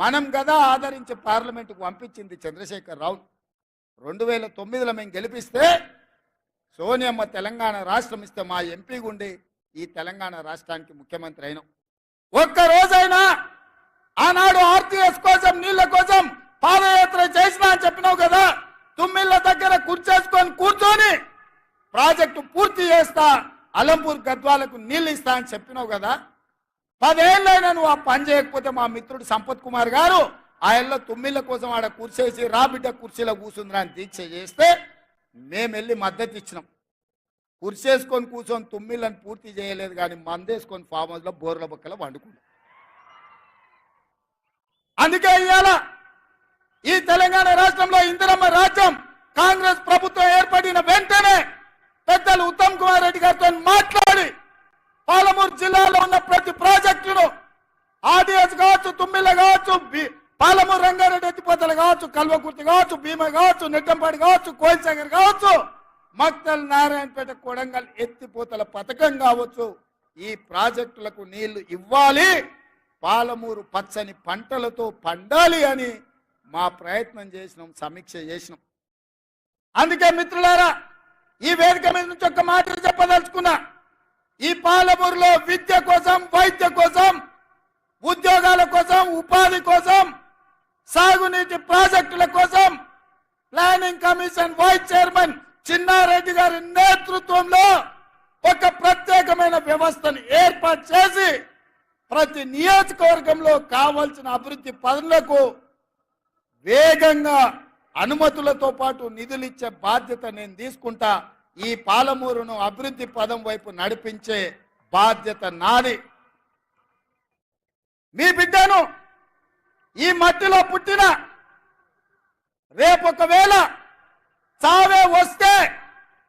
మనం కదా ఆదరించి పార్లమెంటుకు పంపించింది చంద్రశేఖర్ రావు. రెండు వేల తొమ్మిదిలో మేము గెలిపిస్తే సోనియమ్మ తెలంగాణ రాష్ట్రం ఇస్తే మా ఎంపీ గుండి ఈ తెలంగాణ రాష్ట్రానికి ముఖ్యమంత్రి అయినాం. ఒక్క రోజైనా ఆనాడు ఆర్టీఎస్ కోసం నీళ్ళ కోసం పాదయాత్ర చేసినా అని చెప్పినావు కదా. తుమ్మిళ్ళ దగ్గర కూర్చేసుకొని కూర్చొని ప్రాజెక్టు పూర్తి చేస్తా అలంపూర్ గద్వాలకు నీళ్ళు ఇస్తా అని చెప్పినావు కదా. పదేళ్ళైనా నువ్వు ఆ పని చేయకపోతే మా మిత్రుడు సంపత్ కుమార్ గారు ఆయనలో తుమ్మిళ్ళ కోసం ఆడ కూర్చేసి రా బిడ్డ కుర్చీలో కూర్చుందిరా అని దీక్ష చేస్తే మేము వెళ్ళి మద్దతు ఇచ్చినాం. కుర్చేసుకొని కూర్చొని తుమ్మిళ్ళని పూర్తి చేయలేదు కానీ మందేసుకొని ఫామ్ హౌస్లో బోర్ల బొక్కల వండుకున్నాం అందుకే ఇవాళ ఈ తెలంగాణ రాష్ట్రంలో ఇందిరమ్మ రాజ్యం కాంగ్రెస్ ప్రభుత్వం ఏర్పడిన వెంటనే పెద్దలు ఉత్తమ్ కుమార్ రెడ్డి గారితో మాట్లాడి పాలమూరు జిల్లాలో ఉన్న ప్రతి ప్రాజెక్టును ఆర్డీఎస్ కావచ్చు తుమ్మిళ్ళ కావచ్చు పాలము రంగారెడ్డి ఎత్తిపోతలు కావచ్చు కల్వకుర్తి కావచ్చు భీమ కావచ్చు నెట్టంపాడి కావచ్చు కోయిల్సాగర్ కావచ్చు మక్తల్ నారాయణపేట కొడంగల్ ఎత్తిపోతల పథకం కావచ్చు. ఈ ప్రాజెక్టులకు నీళ్ళు ఇవ్వాలి పాలమూరు పచ్చని పంటలతో పండాలి అని మా ప్రయత్నం చేసినాం సమీక్ష చేసినాం. అందుకే మిత్రులారా ఈ వేదిక మీద నుంచి ఒక మాట చెప్పదలుచుకున్నా ఈ పాలమూరులో విద్య కోసం వైద్య కోసం ఉపాధి కోసం సాగునీటి ప్రాజెక్టుల కోసం planning commission vice chairman Chinnareddy గారి నేతృత్వంలో ఒక ప్రత్యేకమైన వ్యవస్థను ఏర్పాటు చేసి ప్రతి నియోజకవర్గంలో కావలసిన అభివృద్ధి పనులకు వేగంగా అనుమతులతో పాటు నిధులు ఇచ్చే బాధ్యత నేను తీసుకుంటా. ఈ పాలమూరును అభివృద్ధి పదం వైపు నడిపించే బాధ్యత నాది. మీ బిడ్డను ఈ మట్టిలో పుట్టిన రేపొకవేళ చావే వస్తే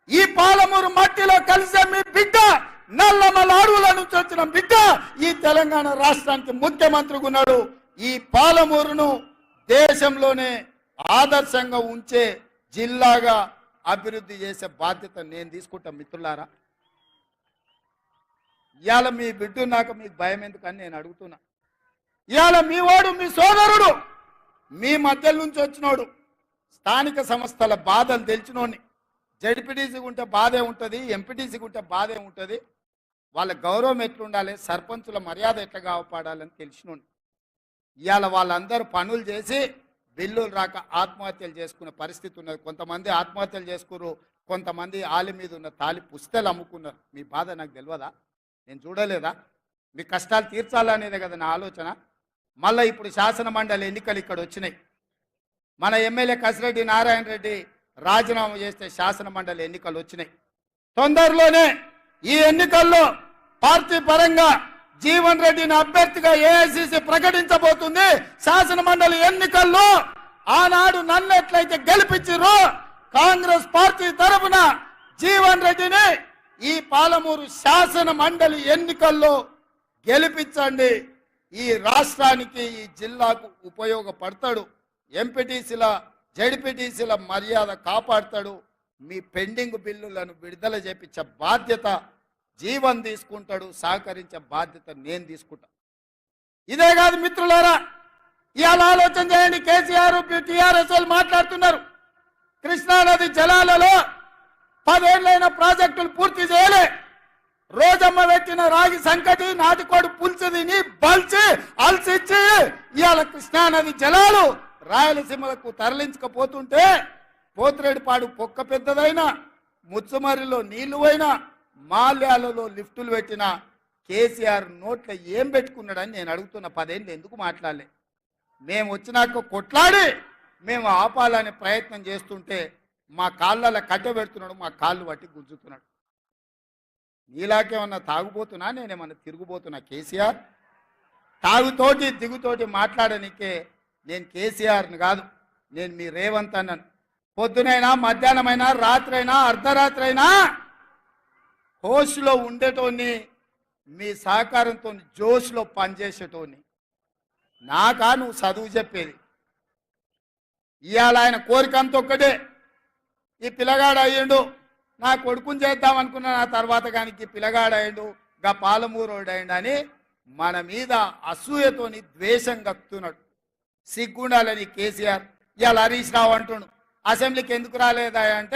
ఈ పాలమూరు మట్టిలో కలిసే మీ బిడ్డ నల్లమల అడవుల నుంచి వచ్చిన బిడ్డ ఈ తెలంగాణ రాష్ట్రానికి ముఖ్యమంత్రిగా ఉన్నాడు. ఈ పాలమూరును దేశంలోనే ఆదర్శంగా ఉంచే జిల్లాగా అభివృద్ధి చేసే బాధ్యత నేను తీసుకుంటా మిత్రులారా. ఇవాళ మీ బిడ్డు నాకు మీకు భయం ఎందుకని నేను అడుగుతున్నా. ఇవాళ మీ వాడు మీ సోదరుడు మీ మధ్య నుంచి వచ్చినోడు స్థానిక సంస్థల బాధలు తెలిసినోడిని. జడ్పీటీసీకి ఉంటే బాధే ఉంటుంది ఎంపీటీసీకి ఉంటే బాధే ఉంటుంది. వాళ్ళ గౌరవం ఎట్లుండాలి సర్పంచుల మర్యాద ఎట్లా కాపాడాలని తెలిసినోడిని. ఇవాళ వాళ్ళందరూ పనులు చేసి బిల్లులు రాక ఆత్మహత్యలు చేసుకునే పరిస్థితి ఉన్నది. కొంతమంది ఆత్మహత్యలు చేసుకున్నారు కొంతమంది ఆలి మీద ఉన్న తాలి పుస్తలు అమ్ముకున్నారు. మీ బాధ నాకు తెలియదా నేను చూడలేదా? మీ కష్టాలు తీర్చాలనేదే కదా నా ఆలోచన. మళ్ళీ ఇప్పుడు శాసన మండలి ఎన్నికలు ఇక్కడ వచ్చినాయి. మన ఎమ్మెల్యే కసిరెడ్డి నారాయణ రెడ్డి రాజీనామా చేస్తే శాసన మండలి ఎన్నికలు వచ్చినాయి. తొందరలోనే ఈ ఎన్నికల్లో పార్టీ పరంగా జీవన్ రెడ్డిని అభ్యర్థిగా ఏఐసిసి ప్రకటించబోతుంది. శాసన మండలి ఎన్నికల్లో ఆనాడు నన్ను ఎట్లయితే గెలిపించారో కాంగ్రెస్ పార్టీ తరఫున జీవన్ రెడ్డిని ఈ పాలమూరు శాసన మండలి ఎన్నికల్లో గెలిపించండి. ఈ రాష్ట్రానికి ఈ జిల్లాకు ఉపయోగపడతాడు. ఎంపీటీసీల జడ్పీటీసీల మర్యాద కాపాడతాడు. మీ పెండింగ్ బిల్లులను విడుదల చేపించే బాధ్యత జీవన్ తీసుకుంటాడు సహకరించే బాధ్యత నేను తీసుకుంటా. ఇదే కాదు మిత్రులారా ఇవాళ ఆలోచన చేయండి కేసీఆర్ టీఆర్ఎస్ వాళ్ళు మాట్లాడుతున్నారు. కృష్ణానది జలాలలో పదేళ్ళైన ప్రాజెక్టులు పూర్తి చేయలే. రోజమ్మ పెట్టిన రాగి సంకటి నాటికోడు పులుసు తిని బల్చి అలసిచ్చి ఇవాళ కృష్ణానది జలాలు రాయలసీమలకు తరలించకపోతుంటే పోతిరెడ్డిపాడు పొక్క పెద్దదైనా ముచ్చుమరిలో నీళ్ళు పోయినా మాల్యాలలో లిఫ్టులు పెట్టిన కేసీఆర్ నోట్ల ఏం పెట్టుకున్నాడని నేను అడుగుతున్న పదేళ్ళు ఎందుకు మాట్లాడలే? మేము వచ్చినాక కొట్లాడి మేము ఆపాలనే ప్రయత్నం చేస్తుంటే మా కాళ్ళలో కట్టె పెడుతున్నాడు మా కాళ్ళు పట్టి గుంజుతున్నాడు నీలాకేమన్నా తాగుబోతున్నా నేనేమన్నా తిరుగుబోతున్నా? కేసీఆర్? తాగుతోటి దిగుతోటి మాట్లాడనికే నేను కేసీఆర్ని కాదు. నేను మీ రేవంత్ అన్నాను. పొద్దునైనా మధ్యాహ్నమైనా రాత్రైనా అర్ధరాత్రైనా హోస్లో ఉండేటోని మీ సహకారంతో జోష్లో పనిచేసేటోని నాకా నువ్వు చదువు చెప్పేది? ఇవాళ ఆయన కోరిక అంత ఒక్కటే. ఈ పిల్లగాడు అయ్యిండు. నా కొడుకుని చేద్దాం అనుకున్న నా తర్వాత కానీ పిలగాడాయండు గా పాలమూరోడు అని మన మీద అసూయతోని ద్వేషం కక్కుతున్నాడు సిగ్గుండాలని కేసీఆర్. ఇవాళ హరీష్ రావు అంటుండు అసెంబ్లీకి ఎందుకు రాలేదా అంటే